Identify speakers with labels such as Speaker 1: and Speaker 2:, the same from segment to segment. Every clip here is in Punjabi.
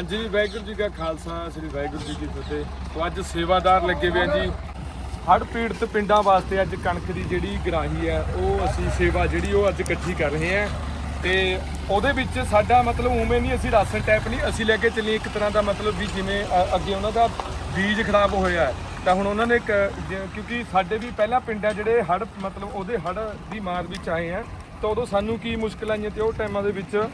Speaker 1: ਹਾਂਜੀ, ਵਾਹਿਗੁਰੂ ਜੀ ਕਾ ਖਾਲਸਾ, ਸ੍ਰੀ ਵਾਹਿਗੁਰੂ ਜੀ ਕੀ ਫਤਿਹ। ਸੋ ਅੱਜ ਸੇਵਾਦਾਰ ਲੱਗੇ ਹੋਏ ਆ ਜੀ। ਹੜ੍ਹ ਪੀੜਤ ਪਿੰਡਾਂ ਵਾਸਤੇ ਅੱਜ ਕਣਕ ਦੀ ਜਿਹੜੀ ਗਰਾਹੀ ਹੈ, ਉਹ ਅਸੀਂ ਸੇਵਾ ਜਿਹੜੀ ਉਹ ਅੱਜ ਇਕੱਠੀ ਕਰ ਰਹੇ ਹਾਂ। ਤੇ ਉਹਦੇ ਵਿੱਚ ਸਾਡਾ ਮਤਲਬ ਉਵੇਂ ਨਹੀਂ, ਅਸੀਂ ਰਾਸ਼ਨ ਟੈਪ ਨਹੀਂ, ਅਸੀਂ ਲੈ ਕੇ ਚੱਲੀਏ। ਇੱਕ ਤਰ੍ਹਾਂ ਦਾ ਮਤਲਬ ਵੀ ਜਿਵੇਂ, ਅ- ਅੱਗੇ ਉਹਨਾਂ ਦਾ ਬੀਜ ਖਰਾਬ ਹੋਇਆ ਹੈ। ਤਾਂ ਹੁਣ ਉਹਨਾਂ ਨੇ ਇੱਕ, ਜ- ਕਿਉਂਕਿ ਸਾਡੇ ਵੀ ਪਹਿਲਾਂ ਪਿੰਡ ਪਿੰਡਾਂ ਜਿਹੜੇ ਹੜ੍ਹ, ਮਤਲਬ ਉਹਦੇ ਹੜ੍ਹ ਦੀ ਮਾਰ ਵਿੱਚ ਆਏ ਆ। ਤਾਂ ਉਦੋਂ ਸਾਨੂੰ ਕੀ ਮੁਸ਼ਕਲ ਆਈਆਂ ਤੇ ਉਹ ਟਾਈਮਾਂ ਦੇ ਵਿੱਚ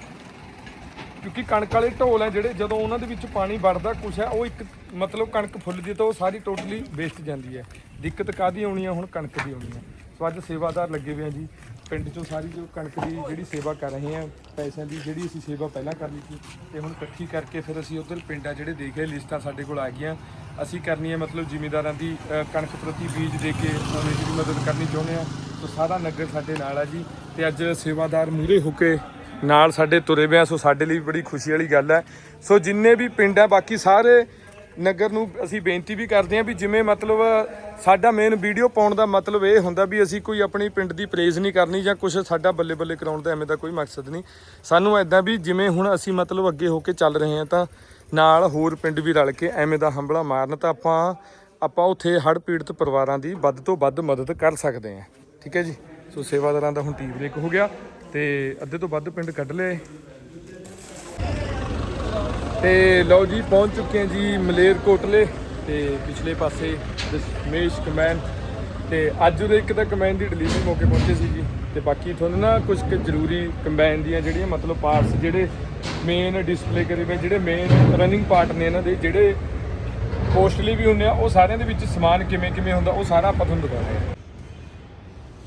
Speaker 1: ਕਿਉਂਕਿ ਕਣਕ ਵਾਲੇ ਢੋਲ ਹੈ ਜਿਹੜੇ ਜਦੋਂ ਉਹਨਾਂ ਦੇ ਵਿੱਚ ਪਾਣੀ ਵੜਦਾ ਕੁਛ ਹੈ, ਉਹ ਇੱਕ ਮਤਲਬ ਕਣਕ ਫੁੱਲਦੀ ਤਾਂ ਉਹ ਸਾਰੀ ਟੋਟਲੀ ਵੇਸਟ ਜਾਂਦੀ ਹੈ। ਦਿੱਕਤ ਕਾਦੀ ਆਉਣੀ ਆ? ਹੁਣ ਕਣਕ ਦੀ ਆਉਣੀ ਹੈ ਸੋ ਅੱਜ ਸੇਵਾਦਾਰ ਲੱਗੇ ਹੋਏ ਆ ਜੀ। ਪਿੰਡ ਚੋਂ ਸਾਰੀ ਜੋ ਕਣਕ ਦੀ ਜਿਹੜੀ ਸੇਵਾ ਕਰ ਰਹੇ ਆ, ਪੈਸਿਆਂ ਦੀ ਜਿਹੜੀ ਅਸੀਂ ਸੇਵਾ ਪਹਿਲਾਂ ਕਰ ਲਈ ਸੀ ਤੇ ਹੁਣ ਇਕੱਠੀ ਕਰਕੇ ਫਿਰ ਅਸੀਂ ਉਧਰ ਪਿੰਡਾਂ ਜਿਹੜੇ ਦੇਖੇ ਲਿਸਟਾਂ ਸਾਡੇ ਕੋਲ ਆ ਗਈਆਂ। ਅਸੀਂ ਕਰਨੀ ਹੈ ਮਤਲਬ ਜ਼ਿਮੀਂਦਾਰਾਂ ਦੀ ਕਣਕ ਪ੍ਰਤੀ ਬੀਜ ਦੇ ਕੇ ਉਹਨਾਂ ਦੀ ਮਦਦ ਕਰਨੀ ਚਾਹੁੰਦੇ ਆ। ਸੋ ਸਾਰਾ ਨਗਰ ਸਾਡੇ ਨਾਲ ਆ ਜੀ ਤੇ ਅੱਜ ਸੇਵਾਦਾਰ ਮੂਰੇ ਹੋ ਕੇ ਨਾਲ ਸਾਡੇ ਤੁਰੇ ਹੋਏ ਆ, ਸੋ ਸਾਡੇ ਲਈ ਬੜੀ ਖੁਸ਼ੀ ਵਾਲੀ ਗੱਲ ਹੈ। ਸੋ ਜਿੰਨੇ ਵੀ ਪਿੰਡ ਹੈ ਬਾਕੀ ਸਾਰੇ ਨਗਰ ਨੂੰ ਅਸੀਂ ਬੇਨਤੀ ਵੀ ਕਰਦੇ ਹਾਂ ਵੀ ਜਿਵੇਂ ਮਤਲਬ ਸਾਡਾ ਮੇਨ ਵੀਡੀਓ ਪਾਉਣ ਦਾ ਮਤਲਬ ਇਹ ਹੁੰਦਾ ਵੀ ਅਸੀਂ ਕੋਈ ਆਪਣੀ ਪਿੰਡ ਦੀ ਪ੍ਰੇਜ਼ ਨਹੀਂ ਕਰਨੀ ਜਾਂ ਕੁਝ ਸਾਡਾ ਬੱਲੇ ਬੱਲੇ ਕਰਾਉਣ ਦਾ ਐਵੇਂ ਦਾ ਕੋਈ ਮਕਸਦ ਨਹੀਂ। ਸਾਨੂੰ ਐਦਾਂ ਵੀ ਜਿਵੇਂ ਹੁਣ ਅਸੀਂ ਮਤਲਬ ਅੱਗੇ ਹੋ ਕੇ ਚੱਲ ਰਹੇ ਹਾਂ ਤਾਂ ਨਾਲ ਹੋਰ ਪਿੰਡ ਵੀ ਰਲ ਕੇ ਐਵੇਂ ਦਾ ਹੰਬਲਾ ਮਾਰਨ ਤਾਂ ਆਪਾਂ ਆਪਾਂ ਉੱਥੇ ਹੜ੍ਹ ਪੀੜਤ ਪਰਿਵਾਰਾਂ ਦੀ ਵੱਧ ਤੋਂ ਵੱਧ ਮਦਦ ਕਰ ਸਕਦੇ ਹਾਂ। ਠੀਕ ਹੈ ਜੀ? ਸੋ ਸੇਵਾਦਾਰਾਂ ਦਾ ਹੁਣ ਟੀ ਬ੍ਰੇਕ ਹੋ ਗਿਆ। ਤੇ ਅੱਧੇ ਤੋਂ ਵੱਧ ਪਿੰਡ ਕੱਢ ਲਏ। ਤੇ ਲਓ ਜੀ, ਪਹੁੰਚ ਚੁੱਕੇ ਹਾਂ ਜੀ ਮਲੇਰ ਕੋਟਲੇ ਤੇ ਪਿਛਲੇ ਪਾਸੇ ਦਸ਼ਮੇਸ਼ ਕਮੈਨ। ਤੇ ਅੱਜ ਉਹਦੇ ਇੱਕ ਤਾਂ ਕਮੈਨ ਦੀ ਡਿਲੀਵਰੀ ਮੌਕੇ ਪਹੁੰਚੇ ਸੀ ਜੀ। ਤੇ ਬਾਕੀ ਤੁਹਾਨੂੰ ਨਾ ਕੁਝ ਕੁ ਜ਼ਰੂਰੀ ਕੰਬਾਈਨ ਦੀਆਂ ਜਿਹੜੀਆਂ ਮਤਲਬ ਪਾਰਟਸ ਜਿਹੜੇ ਮੇਨ ਡਿਸਪਲੇ ਕਰੇ ਵੇ, ਜਿਹੜੇ ਮੇਨ ਰਨਿੰਗ ਪਾਰਟ ਨੇ ਇਹਨਾਂ ਦੇ, ਜਿਹੜੇ ਕੋਸਟਲੀ ਵੀ ਹੁੰਦੇ ਆ, ਉਹ ਸਾਰਿਆਂ ਦੇ ਵਿੱਚ ਸਮਾਨ ਕਿਵੇਂ ਕਿਵੇਂ ਹੁੰਦਾ, ਉਹ ਸਾਰਾ ਆਪਾਂ ਤੁਹਾਨੂੰ ਦਿਖਾਉਂਦੇ ਆ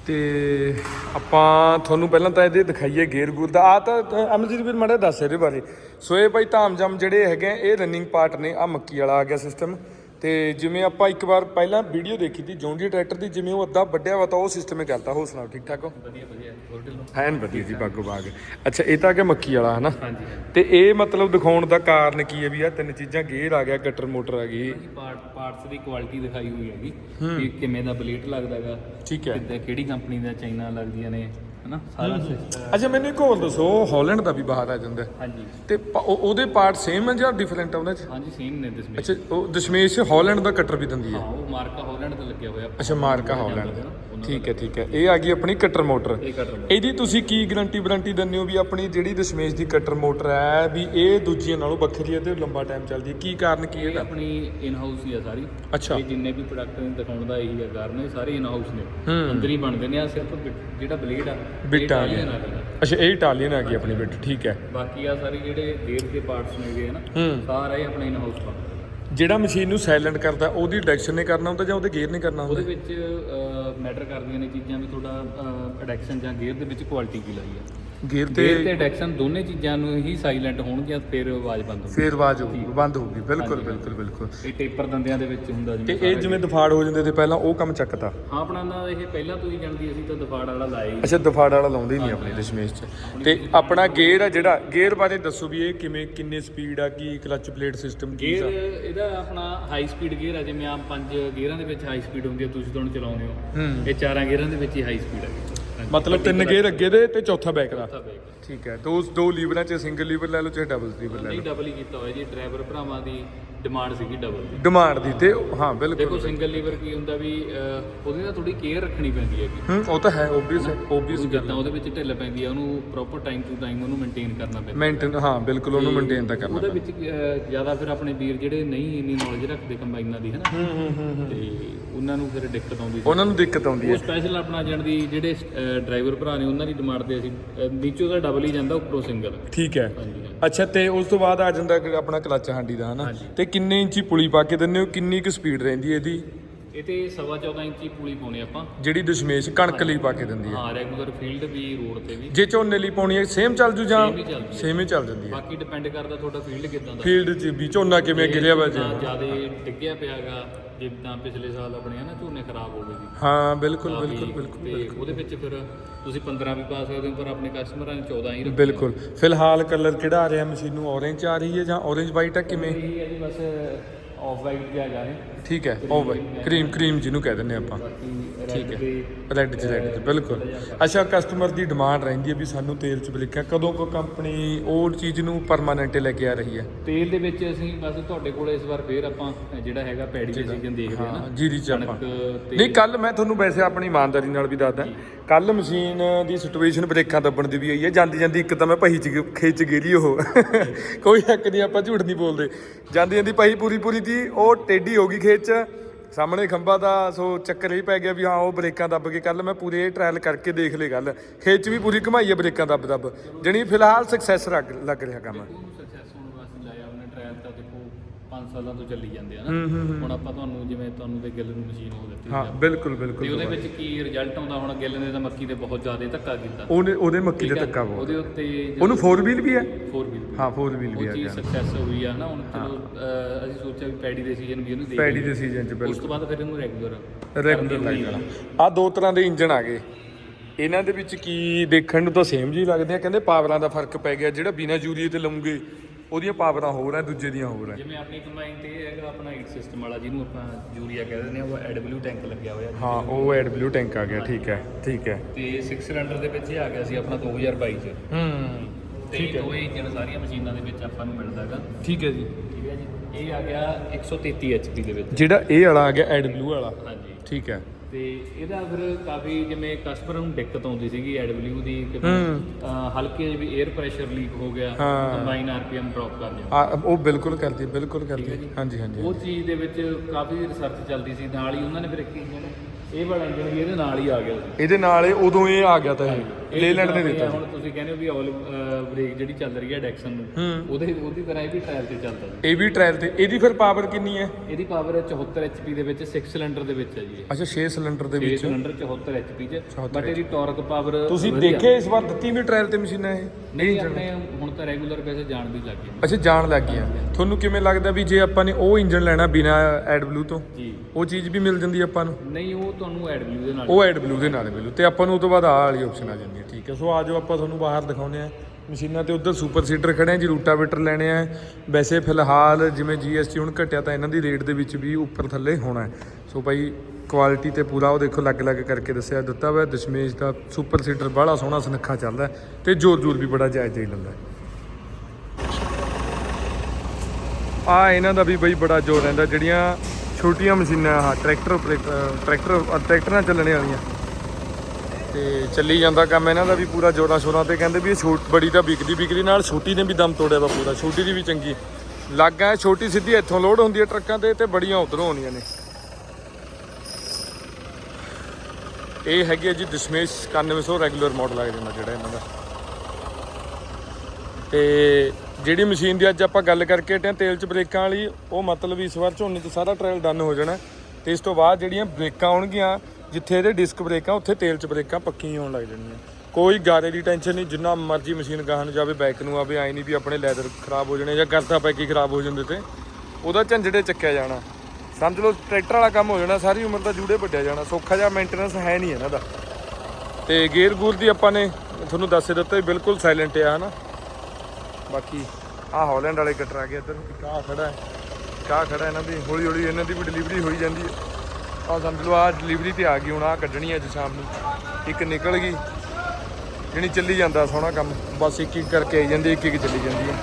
Speaker 1: ਤੇ ਆਪਾਂ ਤੁਹਾਨੂੰ ਪਹਿਲਾਂ ਤਾਂ ਇਹਦੇ ਦਿਖਾਈਏ ਗੇਅਰ ਗੂਰ ਦਾ। ਆ ਤਾਂ ਅਮਰਜੀਤ ਵੀਰ ਮਾੜਾ ਦੱਸ ਇਹਦੇ ਬਾਰੇ। ਸੋ ਇਹ ਭਾਈ ਧਾਮਜਮ ਜਿਹੜੇ ਹੈਗੇ ਆ, ਇਹ ਰਨਿੰਗ ਪਾਰਟ ਨੇ ਆ ਮੱਕੀ ਵਾਲਾ ਆ ਗਿਆ ਸਿਸਟਮ ਤੇ ਜਿਵੇਂ ਆਪਾਂ ਇੱਕ ਵਾਰ ਪਹਿਲਾਂ ਵੀਡੀਓ ਦੇਖੀ ਸੀ ਜੌਂਡੀ ਟਰੈਕਟਰ ਦੀ ਜਿਵੇਂ ਉਹ ਅੱਧਾ ਵੱਡਿਆ ਵਾ ਤਾਂ ਉਹ ਸਿਸਟਮ ਹੀ ਕਰਤਾ ਹੋ ਸੁਣਾਓ ਠੀਕ ਠਾਕ ਹੋ?
Speaker 2: ਵਧੀਆ ਵਧੀਆ। ਹੋਰ ਢਿੱਲੋਂ?
Speaker 1: ਐਨ ਵਧੀਆ ਜੀ ਬਾਗੋ ਬਾਗ। ਅੱਛਾ ਇਹ ਤਾਂ ਕਿ ਮੱਕੀ ਵਾਲਾ ਹਨਾ?
Speaker 2: ਹਾਂਜੀ।
Speaker 1: ਤੇ ਇਹ ਮਤਲਬ ਦਿਖਾਉਣ ਦਾ ਕਾਰਨ ਕੀ ਹੈ ਵੀ ਆ ਤਿੰਨ ਚੀਜ਼ਾਂ ਗੇਅਰ ਆ ਗਿਆ ਕਟਰ ਮੋਟਰ ਆ ਗਈ।
Speaker 2: ਪਾਰਟ ਪਾਰਟਸ ਦੀ ਕੁਆਲਿਟੀ ਦਿਖਾਈ ਹੋਈ ਹੈਗੀ ਕਿ ਕਿਵੇਂ ਦਾ ਬਲੇਟ ਲੱਗਦਾਗਾ
Speaker 1: ਠੀਕ ਹੈ।
Speaker 2: ਕਿੱਦਾਂ ਕਿਹੜੀ ਕੰਪਨੀ ਦਾ ਚਾਈਨਾ ਲੱਗਦੀਆਂ ਨੇ। ਹਨਾ? ਸਾਰਾ
Speaker 1: ਅੱਛਾ ਮੈਨੂੰ ਇੱਕ ਹੋਰ ਦੱਸੋ ਹਾਲੈਂਡ ਦਾ ਵੀ ਬਾਹਰ ਆ ਜਾਂਦਾ ਹੈ।
Speaker 2: ਹਾਂਜੀ।
Speaker 1: ਤੇ ਪ- ਉਹ- ਉਹਦੇ ਪਾਰਟ ਸੇਮ ਹੈ ਜਾਂ ਡਿਫਰੈਂਟ ਆ ਉਹਨਾਂ 'ਚ?
Speaker 2: ਹਾਂਜੀ ਸੇਮ ਨੇ ਦਸਵੇਂ
Speaker 1: ਅੱਛਾ ਉਹ ਦਸ਼ਮੇਸ਼ ਹਾਲੈਂਡ ਦਾ ਕਟਰ ਵੀ ਦਿੰਦੀ ਹੈ।
Speaker 2: ਹਾਂ ਉਹ ਮਾਰਕਾ ਹਾਲੈਂਡ ਤੇ ਲੱਗਿਆ ਹੋਇਆ।
Speaker 1: ਅੱਛਾ ਮਾਰਕਾ ਹਾਲੈਂਡ। ਠੀਕ ਹੈ ਠੀਕ ਹੈ। ਇਹ ਆ ਗਈ ਆਪਣੀ ਕਟਰ ਮੋਟਰ।
Speaker 2: ਇਹ ਕਟਰ
Speaker 1: ਇਹਦੀ ਤੁਸੀਂ ਕੀ ਗਾਰੰਟੀ ਵਾਰੰਟੀ ਦਿੰਦੇ ਹੋ ਵੀ ਆਪਣੀ ਜਿਹੜੀ ਦਸ਼ਮੇਸ਼ ਦੀ ਕਟਰ ਮੋਟਰ ਹੈ ਵੀ ਇਹ ਦੂਜੀਆਂ ਨਾਲੋਂ ਵੱਖਰੀ ਹੈ ਤੇ ਲੰਬਾ ਟਾਈਮ ਚੱਲਦੀ ਹੈ? ਕੀ ਕਾਰਨ ਕੀ
Speaker 2: ਇਹ
Speaker 1: ਇਹਦਾ?
Speaker 2: ਆਪਣੀ ਇਨ ਹਾਊਸ ਹੀ ਆ ਸਾਰੀ।
Speaker 1: ਅੱਛਾ।
Speaker 2: ਇਹ ਜਿੰਨੇ ਵੀ ਪ੍ਰੋਡਕਟ ਨੇ ਦਿਖਾਉਣ ਦਾ ਇਹੀ ਹੈ ਕਾਰਨ ਇਹ ਸਾਰੇ ਇਨ ਹਾਊਸ ਨੇ।
Speaker 1: ਹੂੰ।
Speaker 2: ਅੰਦਰ ਹੀ ਬਣਦੇ ਨੇ ਆ ਸਿਰਫ ਬਿ- ਜਿਹੜਾ ਬਲੇਡ ਆ ਇਹ
Speaker 1: ਬਿੱਟ ਆ
Speaker 2: Italian
Speaker 1: ਗਿਆ। ਅੱਛਾ ਇਹ ਇਟਾਲੀਅਨ ਆ ਗਈ ਆਪਣੀ ਬਿੱਟ ਠੀਕ ਹੈ।
Speaker 2: ਬਾਕੀ ਆ ਸਾਰੇ ਜਿਹੜੇ ਗੇਅਰ ਦੇ ਪਾਰਟਸ ਨੇਗੇ ਹਨਾ
Speaker 1: ਹੂੰ।
Speaker 2: ਸਾਰਾ ਆਪਣੇ ਇਨ ਹਾਊਸ ਬਣਦਾ
Speaker 1: ਜਿਹੜਾ ਮਸ਼ੀਨ ਨੂੰ ਸਾਇਲੈਂਟ ਕਰਦਾ ਉਹਦੀ ਡਾਇਰੈਕਸ਼ਨ ਨੇ ਕਰਨਾ ਹੁੰਦਾ ਜਾਂ ਉਹਦੇ ਗੇਅਰ ਨੇ ਕਰਨਾ
Speaker 2: ਉਹਦੇ
Speaker 1: ਹੁੰਦਾ?
Speaker 2: ਵਿੱਚ ਮੈਟਰ ਕਰਦੀਆਂ ਨੇ ਚੀਜ਼ਾਂ ਵੀ ਤੁਹਾਡਾ ਐਡੈਕਸ਼ਨ ਜਾਂ ਗੇਅਰ ਦੇ ਵਿੱਚ ਕੁਆਲਿਟੀ ਕੀ ਲਾਈ ਹੈ
Speaker 1: ਗੇਅਰ
Speaker 2: ਗੇਅਰ ਤੇ
Speaker 1: ਤੇ
Speaker 2: ਐਡੈਕਸ਼ਨ ਦੋਨੇ ਚੀਜ਼ਾਂ ਨੂੰ ਹੀ ਸਾਇਲੈਂਟ ਹੋਣਗੀਆਂ ਫਿਰ ਆਵਾਜ਼ ਬੰਦ ਹੋਊਗੀ।
Speaker 1: ਫੇਰ ਆਵਾਜ਼ ਹੋਊਗੀ ਬੰਦ ਹੋਊਗੀ ਬਿਲਕੁਲ ਬਿਲਕੁਲ ਬਿਲਕੁਲ।
Speaker 2: ਇਹ ਟੇਪਰ ਦੰਦਿਆਂ ਦੇ ਵਿੱਚ ਹੁੰਦਾ
Speaker 1: ਤੇ
Speaker 2: ਜਿਵੇਂ
Speaker 1: ਇਹ ਜਿਵੇਂ ਦਫਾੜ ਹੋ ਜਾਂਦੇ ਤੇ ਪਹਿਲਾਂ ਉਹ ਕੰਮ ਚੱਕਤਾ।
Speaker 2: ਹਾਂ ਆਪਣਾ ਨਾ ਇਹ ਪਹਿਲਾਂ ਤੋਂ ਹੀ ਜਾਣਦੀ ਅਸੀਂ ਤਾਂ ਦਫਾੜ ਵਾਲਾ ਲਾਇਆ ਹੀ
Speaker 1: ਅੱਛਾ ਦਫਾੜ ਵਾਲਾ ਲਾਉਂਦੇ ਹੀ ਨਹੀਂ ਆਪਣੀ ਦਸ਼ਮੇਸ਼ 'ਚ। ਤੇ ਆਪਣਾ ਗੇਅਰ ਆ ਜਿਹੜਾ ਗੇਅਰ ਬਾਰੇ ਦੱਸੋ ਵੀ ਇਹ ਕਿਵੇਂ ਕਿੰਨੇ ਸਪੀਡ ਆ ਕੀ ਕਲਚ ਪਲੇਟ ਸਿਸਟਮ ਕੀ
Speaker 2: ਗੇਅਰ
Speaker 1: ਆ?
Speaker 2: ਇਹਦਾ ਆਪਣਾ ਹਾਈ ਸਪੀਡ ਗੇਅਰ ਆ ਜਿਵੇਂ ਆਮ ਪੰਜ ਗੇਅਰਾਂ ਦੇ ਵਿੱਚ ਹਾਈ ਸਪੀਡ ਹੁੰਦੀ ਹੈ ਤੁਸੀਂ ਤੁਹਾਨੂੰ ਚਲਾਉਂਦੇ ਹੋ।
Speaker 1: ਹੂੰ।
Speaker 2: ਇਹ ਚਾਰਾਂ ਗੇਅਰਾਂ ਦੇ ਵਿੱਚ ਹੀ ਹਾਈ ਸਪੀਡ ਹੈ
Speaker 1: ਮਤਲਬ ਤਿੰਨ ਗੇਅਰ ਅੱਗੇ ਦੇ ਤੇ ਚੌਥਾ ਬੈਕ ਦਾ।
Speaker 2: ਚੌਥਾ
Speaker 1: ਠੀਕ ਹੈ ਦੋ ਦੋ ਲੀਵਰਾਂ 'ਚ ਸਿੰਗਲ ਲੀਵਰ ਲੈ ਲਓ ਚਾਹੇ ਡਬਲ ਲੀਵਰ ਲੈ
Speaker 2: ਨਹੀਂ
Speaker 1: ਲਓ
Speaker 2: ਡਬਲ ਹੀ ਕੀਤਾ ਹੋਇਆ ਜੀ ਡਰਾਈਵਰ ਭਰਾਵਾਂ ਦੀ ਡਿਮਾਂਡ ਸੀਗੀ ਡਬਲ ਦੀ।
Speaker 1: ਡਿਮਾਂਡ ਦੀ ਤੇ ਹਾਂ ਬਿਲਕੁਲ।
Speaker 2: ਦੇਖੋ ਸਿੰਗਲ ਲੀਵਰ ਕੀ ਹੁੰਦਾ ਵੀ ਅਹ, ਉਹਦੀ ਨਾ ਥੋੜੀ ਕੇਅਰ ਰੱਖਣੀ ਪੈਂਦੀ ਹੈਗੀ।
Speaker 1: ਹੂੰ ਉਹ ਤਾਂ ਹੈ ਓਬਵੀਅਸ ਹੈ ਓਬਵੀਅਸ
Speaker 2: ਜਿੱਦਾਂ ਉਹਦੇ ਵਿੱਚ ਢਿੱਲ ਪੈਂਦੀ ਹੈ ਉਹਨੂੰ ਪ੍ਰੋਪਰ ਟਾਈਮ ਟੂ ਟਾਈਮ ਉਹਨੂੰ ਮੇਨਟੇਨ ਕਰਨਾ ਪੈਂਦਾ।
Speaker 1: ਮੇਨਟੇਨ ਹਾਂ ਬਿਲਕੁਲ ਉਹਨੂੰ ਮੇਨਟੇਨ ਤਾਂ ਕਰਨਾ
Speaker 2: ਉਹਦੇ ਵਿੱਚ ਅਹ, ਜ਼ਿਆਦਾ ਫਿਰ ਆਪਣੇ ਵੀਰ ਜਿਹੜੇ ਨਹੀਂ ਇੰਨੀ ਨੌਲੇਜ ਰੱਖਦੇ ਕੰਬਾਈਨਾਂ ਦੀ ਹੈ ਨਾ?
Speaker 1: ਹੂੰ ਹੂੰ ਹੂੰ
Speaker 2: ਤੇ ਉਹਨਾਂ ਨੂੰ ਫਿਰ ਦਿੱਕਤ ਆਉਂਦੀ ਸੀ।
Speaker 1: ਉਹਨਾਂ ਨੂੰ ਦਿੱਕਤ ਆਉਂਦੀ
Speaker 2: ਉਹ
Speaker 1: ਹੈ
Speaker 2: ਸਪੈਸ਼ਲ ਆਪਣਾ ਜਾਣ ਦੀ ਜਿਹੜੇ ਡਰਾਈਵਰ ਭਰਾ ਨੇ ਉਹਨਾਂ ਦੀ ਡਿਮਾਂਡ ਤੇ ਅਸੀਂ ਅਹ, ਨੀਚੋਂ ਦਾ ਡਬਲ ਹੀ ਜਾਂਦਾ ਉੱਪਰੋਂ ਸਿੰਗਲ
Speaker 1: ਠੀਕ ਹੈ।
Speaker 2: ਹਾਂਜੀ।
Speaker 1: ਅੱਛਾ ਤੇ ਉਸ ਤੋਂ ਬਾਅਦ ਆ ਜਾਂਦਾ ਕਿ ਆਪਣਾ ਕਲਚ ਹਾਂਡੀ ਦਾ ਹਨਾ? ਤੇ ਕਿੰਨੇ ਇੰਚੀ ਪੁਲੀ ਪਾ ਕੇ ਦਿੰਦੇ ਹੋ? ਕਿੰਨੀ ਕੁ ਸਪੀਡ ਰਹਿੰਦੀ ਹੈ ਇਹਦੀ?
Speaker 2: ਇਹ ਤੇ ਸਵਾ 14 ਇੰਚੀ ਪੂਲੀ ਪਾਉਣੀ ਆਪਾਂ।
Speaker 1: ਜਿਹੜੀ ਦਸ਼ਮੇਸ਼ ਕਣਕ ਲਈ ਪਾ ਕੇ ਦਿੰਦੀ ਹੈ।
Speaker 2: ਹਾਂ ਰੈਗੂਲਰ ਫੀਲਡ ਵੀ ਰੋਡ ਤੇ ਵੀ।
Speaker 1: ਜੇ ਝੋਨੇ ਲਈ ਪਾਉਣੀ ਹੈ ਸੇਮ ਚੱਲ ਜੂ ਜਾਂ
Speaker 2: Same ਹੀ ਚੱਲਦੀ ਹੈ।
Speaker 1: ਸੇਮ ਹੀ ਚੱਲ ਜਾਂਦੀ ਹੈ?
Speaker 2: ਬਾਕੀ ਡਿਪੈਂਡ ਕਰਦਾ ਤੁਹਾਡਾ ਫੀਲਡ ਕਿਦਾਂ ਦਾ।
Speaker 1: ਫੀਲਡ 'ਚ ਵੀ ਝੋਨਾ ਕਿਵੇਂ ਗਿਰਿਆ ਵਾ ਜੀ?
Speaker 2: ਜ਼ਿਆਦਾ ਡਿੱਗਿਆ ਪਿਆਗਾ ਜਿੱਦਾਂ ਪਿਛਲੇ ਸਾਲ ਆਪਣੇ ਨਾ ਝੋਨੇ ਖਰਾਬ ਹੋ ਗਏ ਸੀ।
Speaker 1: ਹਾਂ ਬਿਲਕੁਲ ਬਿਲਕੁਲ ਬਿਲਕੁਲ
Speaker 2: ਤੇ ਉਹਦੇ ਵਿੱਚ ਫਿਰ ਤੁਸੀਂ 15 ਵੀ ਪਾ ਸਕਦੇ ਹੋ ਪਰ ਆਪਣੇ ਕਸਟਮਰਾਂ ਨੇ 14 ਹੀ ਰੱਖਿਆ।
Speaker 1: ਬਿਲਕੁਲ। ਫਿਲਹਾਲ ਕਲਰ ਕਿਹੜਾ ਆ ਰਿਹਾ ਮਸ਼ੀਨ ਨੂੰ orange ਆ ਰਹੀ ਹੈ ਜਾਂ orange ਵਾਈਟ ਆ ਕਿਵੇਂ?
Speaker 2: ਇਹ ਹੈ ਜੀ ਬਸ ਆਫ ਵਾਈਟ ਜਿਹਾ ਹੈਗਾ ਇਹ।
Speaker 1: ਠੀਕ ਹੈ ਉਹ ਬਾਈ ਕਰੀਮ ਕਰੀਮ ਜਿਹਨੂੰ ਕਹਿ ਦਿੰਦੇ ਆਪਾਂ। ਠੀਕ ਹੈ। ਰੈੱਡ ਚ ਰੈੱਡ ਚ ਬਿਲਕੁਲ। ਅੱਛਾ ਕਸਟਮਰ ਦੀ ਡਿਮਾਂਡ ਰਹਿੰਦੀ ਹੈ ਵੀ ਸਾਨੂੰ ਤੇਲ ਚ ਬਲਿਕਾ ਕਦੋਂ ਕੋ ਕੰਪਨੀ ਉਹ ਚੀਜ਼ ਨੂੰ ਪਰਮਾਨੈਂਟ ਲੈ ਕੇ ਆ ਰਹੀ ਹੈ?
Speaker 2: ਤੇਲ ਦੇ ਵਿੱਚ ਅਸੀਂ ਬਸ ਤੁਹਾਡੇ ਕੋਲ ਇਸ ਵਾਰ ਫੇਰ ਆਪਾਂ ਜਿਹੜਾ ਹੈਗਾ ਪੈਡੀ ਦੇ ਸੀਜ਼ਨ ਦੇਖਦੇ ਹਾਂ ਨਾ।
Speaker 1: ਜੀਰੀ ਚ ਆਪਾਂ। ਨਹੀਂ ਕੱਲ ਮੈਂ ਤੁਹਾਨੂੰ ਵੈਸੇ ਆਪਣੀ ਇਮਾਨਦਾਰੀ ਨਾਲ ਵੀ ਦੱਸਦਾ। ਕੱਲ ਮਸ਼ੀਨ ਦੀ ਸਿਚੁਏਸ਼ਨ ਬ੍ਰੇਕਾਂ ਦੱਬਣ ਦੀ ਵੀ ਆਈ ਹੈ। ਜਾਂਦੀ ਜਾਂਦੀ ਇੱਕ ਤਾਂ ਮੈਂ ਪਹੀ ਚ ਖੇਚ ਗੇਰੀ ਉਹ। ਕੋਈ ਹੱਕ ਨਹੀਂ ਆਪਾਂ ਝੂਠ ਨਹੀਂ ਬੋਲਦੇ। ਜਾਂਦੀ ਜਾਂਦੀ ਪਹੀ ਪੂਰੀ ਪੂਰੀ ਦੀ ਉਹ ਟੇਢੀ ਹੋ ਗਈ ਖੇਤ ਚ ਸਾਹਮਣੇ ਖੰਭਾ ਦਾ ਸੋ ਚੱਕਰ ਹੀ ਪੈ ਗਿਆ ਵੀ ਹਾਂ, ਉਹ ਬ੍ਰੇਕਾਂ ਦੱਬ ਕੇ ਕੱਲ ਮੈਂ ਪੂਰੇ ਟ੍ਰਾਇਲ ਕਰਕੇ ਦੇਖ ਲਈ ਗੱਲ। ਚ ਵੀ ਪੂਰੀ ਘਮਾਈ ਹੈ ਬ੍ਰੇਕਾਂ ਦੱਬ ਦੱਬ ਜਣੀ ਫਿਲਹਾਲ ਸਕਸੈਸ ਲੱਗ ਰਿਹਾ ਕੰਮ।
Speaker 2: ਲਾਇਆ ਉਹਨੇ ਟ੍ਰਾਇਲ ਤਾਂ ਦੇਖੋ 5 ਸਾਲਾਂ ਤੋਂ ਚੱਲੀ ਜਾਂਦੇ ਆ ਨਾ। ਹੁਣ ਆਪਾਂ ਤੁਹਾਨੂੰ ਜਿਵੇਂ ਤੁਹਾਨੂੰ ਤੇ ਗਿੱਲ ਨੂੰ ਮਸ਼ੀਨ ਹੋ ਦਿੱਤੀ
Speaker 1: ਹਾਂ
Speaker 2: ਸੀ।
Speaker 1: ਬਿਲਕੁਲ
Speaker 2: ਤੇ
Speaker 1: ਬਿਲਕੁਲ।
Speaker 2: ਉਹਦੇ ਵਿੱਚ ਕੀ ਰਿਜ਼ਲਟ ਆਉਂਦਾ? ਹੁਣ ਗਿੱਲ ਨੇ ਤਾਂ ਮੱਕੀ ਤੇ ਬਹੁਤ ਜ਼ਿਆਦਾ ਧੱਕਾ ਕੀਤਾ।
Speaker 1: ਉਹਨੇ ਉਹਦੇ ਮੱਕੀ ਦੇ
Speaker 2: ਹੈ?
Speaker 1: ਧੱਕਾ ਬਹੁਤ।
Speaker 2: ਉਹਦੇ ਉੱਤੇ
Speaker 1: ਉਹਨੂੰ 4 ਵੀਲ ਵੀ ਹੈ?
Speaker 2: 4 ਵੀਲ
Speaker 1: ਹਾਂ 4 ਵੀਲ ਵੀ
Speaker 2: ਉਹ
Speaker 1: ਹੈ
Speaker 2: ਚੀਜ਼ ਸਕਸੈਸ ਹੋਈ ਆ ਨਾ ਹੁਣ ਚਲੋ ਅਸੀਂ ਸੋਚਿਆ ਵੀ ਪੈਡੀ ਦੇ ਸੀਜ਼ਨ ਵੀ ਉਹਨੂੰ ਦੇ
Speaker 1: ਪੈਡੀ। ਦੇ ਸੀਜ਼ਨ ਚ
Speaker 2: ਉਸ
Speaker 1: ਬਿਲਕੁਲ।
Speaker 2: ਤੋਂ ਬਾਅਦ ਫਿਰ ਇਹਨੂੰ ਰੈਗੂਲਰ
Speaker 1: ਰੈਗੂਲਰ ਲੱਗ ਜਾਣਾ ਆ। ਦੋ ਤਰ੍ਹਾਂ ਦੇ ਇੰਜਨ ਆ ਗਏ। ਇਹਨਾਂ ਦੇ ਵਿੱਚ ਕੀ ਦੇਖਣ ਨੂੰ ਤਾਂ ਸੇਮ ਜੀ ਲੱਗਦੇ ਆ। ਕਹਿੰਦੇ ਪਾਵਰਾਂ ਦਾ ਫ਼ਰਕ ਪੈ ਗਿਆ ਜਿਹੜਾ ਬਿਨਾ ਯੂਰੀਏ ਤੇ ਲਾਉਂਗੇ ਉਹਦੀਆਂ ਪਾਵਰਾਂ ਹੋਰ ਆ ਦੂਜੇ ਦੀਆਂ ਹੋਰ ਆ
Speaker 2: ਜਿਵੇਂ ਆਪਣੀ ਕੰਬਾਈਨ ਤੇ ਇਹ ਹੈਗਾ ਆਪਣਾ ਹੀਟ ਸਿਸਟਮ ਵਾਲਾ ਜਿਹਨੂੰ ਆਪਾਂ ਯੂਰੀਆ ਕਹਿ ਦਿੰਦੇ ਆ ਉਹ ਐਡਬਲਯੂ ਟੈਂਕ ਲੱਗਿਆ ਹੋਇਆ
Speaker 1: ਹਾਂ ਉਹ ਐਡ ਬਲੂ ਟੈਂਕ ਆ ਗਿਆ ਠੀਕ ਹੈ ਠੀਕ ਹੈ
Speaker 2: ਤੇ 6 ਸਿਲੰਡਰ ਦੇ ਵਿੱਚ ਇਹ ਆ ਗਿਆ ਸੀ ਆਪਣਾ 2022 ਚ।
Speaker 1: ਹੂੰ
Speaker 2: ਤੇ ਦੋਵੇਂ ਇੰਜਨ ਸਾਰੀਆਂ ਮਸ਼ੀਨਾਂ ਦੇ ਵਿੱਚ ਆਪਾਂ ਨੂੰ ਮਿਲਦਾ ਹੈਗਾ
Speaker 1: ਠੀਕ ਹੈ ਜੀ।
Speaker 2: ਠੀਕ ਹੈ ਜੀ। ਇਹ ਆ ਗਿਆ 133 HP ਦੇ ਵਿੱਚ।
Speaker 1: ਜਿਹੜਾ ਇਹ ਵਾਲਾ ਆ ਗਿਆ ਐਡ ਬਲੂ ਵਾਲਾ।
Speaker 2: ਹਾਂਜੀ।
Speaker 1: ਠੀਕ ਹੈ
Speaker 2: ਤੇ ਇਹਦਾ ਫਿਰ ਕਾਫੀ ਜਿਵੇਂ ਕਸਟਮਰ ਨੂੰ ਦਿੱਕਤ ਆਉਂਦੀ ਸੀਗੀ ਐਡਬਲਯੂ ਦੀ ਕਿ ਹਲਕੇ ਵੀ 에ਅਰ ਪ੍ਰੈਸ਼ਰ ਲੀਕ ਹੋ ਗਿਆ। ਕੰਬਾਈਨ ਆਰਪੀਐਮ ਡ੍ਰੌਪ ਕਰ
Speaker 1: ਆ ਉਹ ਬਿਲਕੁਲ ਕਰਦੀ ਬਿਲਕੁਲ ਕਰਦੀ। ਹਾਂਜੀ ਹਾਂਜੀ
Speaker 2: ਉਹ ਚੀਜ਼ ਦੇ ਵਿੱਚ ਕਾਫੀ ਰਿਸਰਚ ਚੱਲਦੀ ਸੀ। ਨਾਲ ਹੀ ਉਹਨਾਂ ਨੇ ਫਿਰ ਇੱਕ ਇੰਜਨ ਇਹ ਵਾਲਾ ਇੰਜਨ ਵੀ ਇਹਦੇ ਨਾਲ ਹੀ ਆ ਗਿਆ ਸੀ।
Speaker 1: ਇਹਦੇ ਨਾਲ ਇਹ ਉਦੋਂ ਇਹ ਆ ਗਿਆ ਤਾਂ ਇਹ। ਲੇਲੈਂਡ ਨੇ ਦਿੱਤਾ
Speaker 2: ਹੁਣ ਤੁਸੀਂ ਕਹਿੰਦੇ ਹੋ ਵੀ ਆਲ ਬ੍ਰੇਕ ਜਿਹੜੀ ਚੱਲ ਰਹੀ ਹੈ ਡੈਕਸਨ ਨੂੰ ਉਹਦੇ ਉਹਦੀ ਤਰ੍ਹਾਂ ਇਹ ਵੀ ਟਾਇਰ ਤੇ ਚੱਲਦਾ
Speaker 1: ਇਹ ਵੀ ਟ੍ਰਾਇਲ ਤੇ। ਇਹਦੀ ਫਿਰ ਪਾਵਰ ਕਿੰਨੀ ਹੈ?
Speaker 2: ਇਹਦੀ ਪਾਵਰ 74 HP ਦੇ ਵਿੱਚ 6 ਸਿਲੰਡਰ ਦੇ ਵਿੱਚ ਹੈ ਜੀ
Speaker 1: ਅੱਛਾ 6 ਸਿਲੰਡਰ ਦੇ
Speaker 2: 6
Speaker 1: ਵਿੱਚ।
Speaker 2: ਸਿਲੰਡਰ 74 HP ਚ।
Speaker 1: 74
Speaker 2: ਬਟ ਇਹਦੀ ਟਾਰਕ ਪਾਵਰ
Speaker 1: ਤੁਸੀਂ ਦੇਖੇ ਇਸ ਵਾਰ ਦਿੱਤੀ ਵੀ ਟ੍ਰਾਇਲ ਤੇ ਮਸ਼ੀਨਾਂ ਇਹ?
Speaker 2: ਨਹੀਂ ਆਪਣੇ ਹੁਣ ਤਾਂ ਰੈਗੂਲਰ ਵੈਸੇ ਜਾਣ ਵੀ ਲੱਗ ਗਏ
Speaker 1: ਅੱਛਾ ਜਾਣ ਲੱਗ ਗਿਆ ਤੁਹਾਨੂੰ ਕਿਵੇਂ ਲੱਗਦਾ ਵੀ ਜੇ ਆਪਾਂ ਨੇ ਉਹ ਇੰਜਨ ਲੈਣਾ ਬਿਨਾ ਐਡ ਬਲੂ ਤੋਂ
Speaker 2: ਜੀ।
Speaker 1: ਉਹ ਚੀਜ਼ ਵੀ ਮਿਲ ਜਾਂਦੀ ਆਪਾਂ ਨੂੰ?
Speaker 2: ਨਹੀਂ ਉਹ ਤੁਹਾਨੂੰ ਐਡਬਲਯੂ ਦੇ ਨਾਲ
Speaker 1: ਉਹ ਐਡ ਬਲੂ ਦੇ ਨਾਲ ਮਿਲੂ ਤੇ ਆਪਾਂ ਨੂੰ ਉਹ ਤੋਂ ਬਾਅਦ ਆਹ ਵਾਲੀ ਆਪਸ਼ਨ ਆ ਜਾਂਦੀ ਹੈ। ਠੀਕ ਹੈ ਸੋ ਆਜੋ ਆਪਾਂ ਤੁਹਾਨੂੰ ਬਾਹਰ ਦਿਖਾਉਂਦੇ ਆ ਮਸ਼ੀਨਾਂ ਤੇ ਉਧਰ ਸੁਪਰ ਸੀਡਰ ਖੜੇ ਆ ਜੀ ਰੂਟਾਵੇਟਰ ਲੈਣੇ ਆ। ਵੈਸੇ ਫਿਲਹਾਲ ਜਿਵੇਂ GST ਹੁਣ ਘਟਿਆ ਤਾਂ ਇਹਨਾਂ ਦੀ ਰੇਟ ਦੇ ਵਿੱਚ ਵੀ ਉੱਪਰ ਥੱਲੇ ਹੋਣਾ ਸੋ ਭਾਈ ਕੁਆਲਿਟੀ ਤੇ ਪੂਰਾ ਉਹ ਦੇਖੋ ਲੱਗ ਲੱਗ ਕਰਕੇ ਦੱਸਿਆ ਦਿੱਤਾ ਹੋਇਆ। ਦਸ਼ਮੇਸ਼ ਦਾ ਸੁਪਰ ਸੀਡਰ ਬੜਾ ਸੋਹਣਾ ਸੁਨੱਖਾ ਚੱਲਦਾ ਹੈ ਤੇ ਜ਼ੋਰ ਜ਼ੋਰ ਵੀ ਬੜਾ ਜਾਇਜ਼ ਜਾਈ ਲੈਂਦਾ ਆ ਇਹਨਾਂ ਦਾ ਵੀ ਬਈ ਬੜਾ ਜ਼ੋਰ ਰਹਿੰਦਾ, ਜਿਹੜੀਆਂ ਛੋਟੀਆਂ ਮਸ਼ੀਨਾਂ ਆ ਟਰੈਕਟਰ ਆਪਰੇਟਰ ਟਰੈਕਟਰ ਟਰੈਕਟਰਾਂ ਚੱਲਣੇ ਵਾਲੀਆਂ। ਤੇ ਚੱਲੀ ਜਾਂਦਾ ਕੰਮ ਇਹਨਾਂ ਦਾ ਵੀ ਪੂਰਾ ਜੋਰਾਂ ਸ਼ੋਰਾਂ ਤੇ, ਕਹਿੰਦੇ ਵੀ ਇਹ ਛੋਟ, ਬੜੀ ਤਾਂ ਵਿਕਦੀ ਵਿਕਦੀ ਨਾਲ ਛੋਟੀ ਨੇ ਵੀ ਦਮ ਤੋੜਿਆ ਵਾ ਪੂਰਾ, ਛੋਟੀ ਦੀ ਵੀ ਚੰਗੀ। ਲੱਗ ਹੈ ਛੋਟੀ ਸਿੱਧੀ ਇੱਥੋਂ ਲੋਡ ਹੁੰਦੀ ਹੈ ਟਰੱਕਾਂ ਤੇ ਤੇ ਬੜੀਆਂ ਉਧਰੋਂ ਆਉਂਦੀਆਂ ਨੇ। ਇਹ ਹੈਗੀ ਹੈ ਜੀ ਦਸ਼ਮੇਸ਼ 9100 ਰੈਗੂਲਰ ਮਾਡਲ ਆ ਜਾਂਦਾ ਜਿਹੜਾ ਇਹਨਾਂ ਦਾ। ਤੇ ਜਿਹੜੀ ਮਸ਼ੀਨ ਦੀ ਅੱਜ ਆਪਾਂ ਗੱਲ ਕਰਕੇ ਹਟੇ ਤੇਲ ਚ ਬ੍ਰੇਕਾਂ ਵਾਲੀ, ਉਹ ਮਤਲਬ ਇਸ ਵਾਰ ਝੋਨੇ 'ਚ ਸਾਰਾ ਟ੍ਰਾਇਲ ਡਨ ਹੋ ਜਾਣਾ। ਤੇ ਇਸ ਤੋਂ ਬਾਅਦ ਜਿਹੜੀਆਂ ਬ੍ਰੇਕਾਂ ਆਉਣਗੀਆਂ, ਜਿੱਥੇ ਇਹਦੇ ਡਿਸਕ ਬ੍ਰੇਕਾਂ, ਉੱਥੇ ਤੇਲ ਚ ਬ੍ਰੇਕਾਂ ਪੱਕੀਆਂ ਹੋਣ ਲੱਗ ਜਾਣਗੀਆਂ ਕੋਈ ਗਾਰੇ ਦੀ ਟੈਨਸ਼ਨ ਨਹੀਂ, ਜਿੰਨਾ ਮਰਜ਼ੀ ਮਸ਼ੀਨ ਗਾਹਾਂ ਨੂੰ ਜਾਵੇ ਬੈਕ ਨੂੰ ਆਵੇ ਆਈ ਨਹੀਂ ਵੀ ਆਪਣੇ ਲੈਦਰ ਖਰਾਬ ਹੋ ਜਾਣੇ ਜਾਂ ਗਰਦਾ ਪੈਕੀ ਖਰਾਬ ਹੋ ਜਾਂਦੇ ਤੇ। ਉਹਦਾ ਝੰਜੜੇ ਚੱਕਿਆ ਜਾਣਾ। ਸਮਝ ਲਓ, ਟਰੈਕਟਰ ਵਾਲਾ ਕੰਮ ਹੋ ਜਾਣਾ, ਸਾਰੀ ਉਮਰ ਦਾ ਜੂੜੇ ਵੱਡਿਆ ਜਾਣਾ, ਸੌਖਾ ਜਿਹਾ ਮੇਨਟੇਨੈਂਸ ਹੈ ਨਹੀਂ ਇਹਨਾਂ ਦਾ। ਤੇ ਗੇਅਰ ਗੂਰ ਦੀ ਆਪਾਂ ਨੇ ਤੁਹਾਨੂੰ ਦੱਸ ਦਿੱਤਾ ਬਿਲਕੁਲ ਸਾਇਲੈਂਟ ਆ, ਹਨਾ? ਬਾਕੀ ਆਹ ਹਾਲੈਂਡ ਵਾਲੇ ਕਟਰ ਆ ਗਿਆ ਇੱਧਰ ਇੱਕ ਖੜਾ ਹੈ ਕਾ ਖੜਾ ਇਹਨਾਂ ਦੀ ਹੌਲੀ ਹੌਲੀ ਇਹਨਾਂ ਦੀ ਵੀ ਡਿਲੀਵਰੀ ਹੋਈ ਜਾਂਦੀ ਹੈ। ਆਹ ਸਮਝ ਲਓ, ਆਹ ਡਿਲੀਵਰੀ ਤੇ ਆ ਗਈ, ਹੁਣ ਆਹ ਕੱਢਣੀ ਅੱਜ ਸ਼ਾਮ ਨੂੰ। ਇੱਕ ਨਿਕਲ ਗਈ, ਜਿਹੜੀ ਚੱਲੀ ਜਾਂਦਾ ਸੋਹਣਾ ਕੰਮ, ਬਸ ਇੱਕ ਇੱਕ ਕਰਕੇ ਆਈ ਜਾਂਦੀ ਇੱਕ ਇੱਕ ਚੱਲੀ ਜਾਂਦੀ ਹੈ।